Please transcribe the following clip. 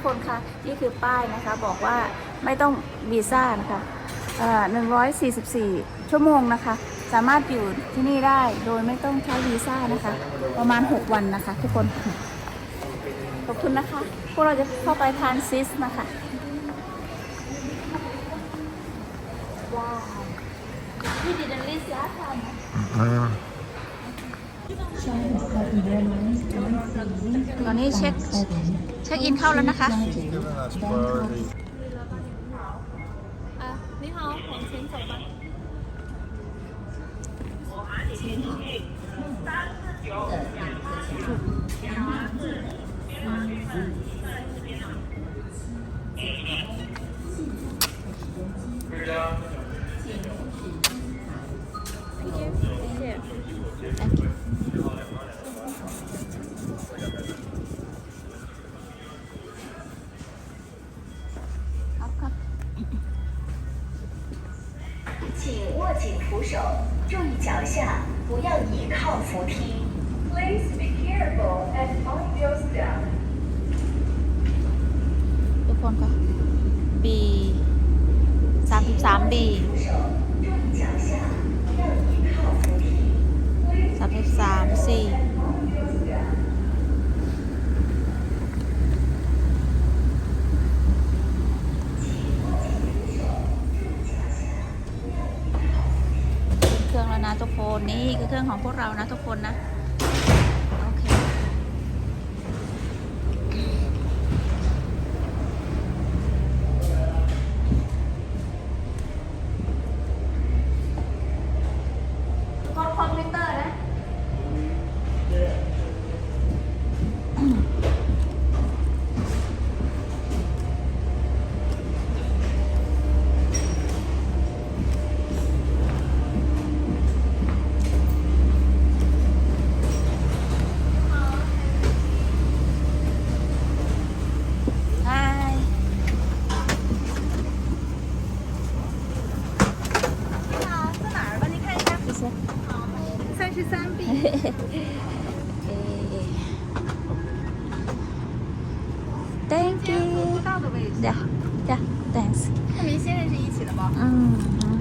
กคนคะนี่คือป้ายนะคะบอกว่าไม่ต้องวีซ่านะคะเอ่อ144 ชั่วโมงนะคะ สามารถอยู่ที่นี่ได้โดยไม่ต้องใช้วีซ่านะคะ ประมาณ 6 วันนะคะ ทุกคน ขอบคุณนะคะ พวกเราจะเข้าไปทานซิสนะคะว้าวพี่ดิดันลิสลาทำ Ah. ตอนนี้เช็คเช็คอินเข้าแล้วนะคะองเชนสบ้าง Thank you. 请握紧扶手，注意脚下，不要倚靠扶梯。Please be careful and mind your step. ทุกคนค่ะ B สามสิบสาม B สิบสามสี่เครื่องแล้วนะทุกคนนี่คือเครื่องของพวกเรานะทุกคนนะ 嘿嘿嘿，，Thank you，对，对，Thanks。那您先认识一起的吗？嗯。